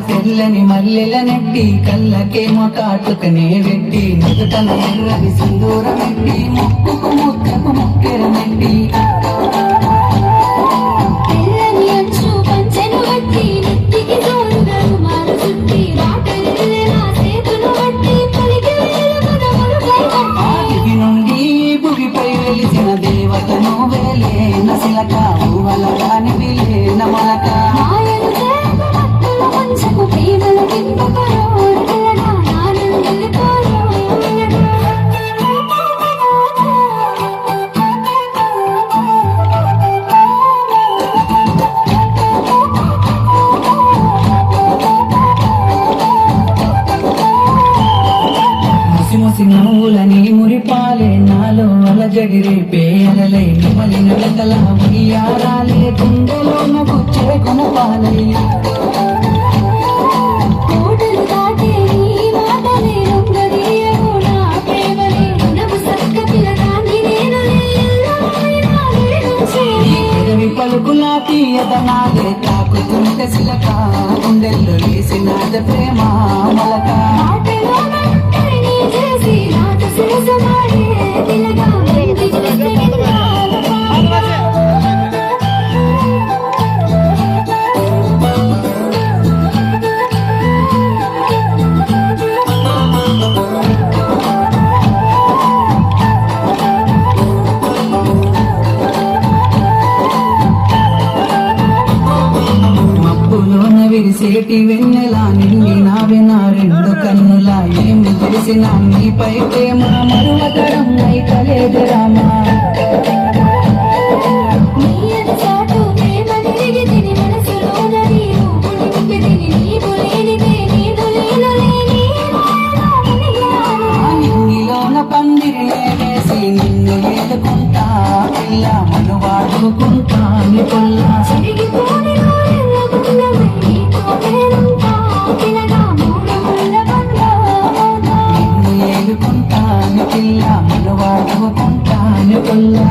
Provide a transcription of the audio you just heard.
తెల్లని మల్లెల నెట్టి కళ్ళకేమో కాటుకనే పెట్టి నుదుటన ఎర్రని సింధూరం పెట్టి ముక్కుకు ముక్కకు ముక్కెర నెట్టి. తెల్లని అంచు పంచెను కట్టి నీ మాటలే రొంగదీయవు నా ప్రేమలే. మనము సక్క పిల్లగాన్ని నేనులే ఎల్లమైనా నేనుంచే ఈ పెదవి పలుకులా తీయదనాలే తాకుతుంటే సిలక గుండెల్లో వేసినాద ప్రేమ. మబ్బులోన విరిసేటి వెన్నెలా నిండి నావే నా రెండు కన్నులా ఏమి తెలిసిన నీపై ప్రేమ మరువతరం కలేదు రామా. నీయని చాటు ప్రేమ నిరిగి తిని పిల్ల మనువాడుకుంటా నీ పుల్లా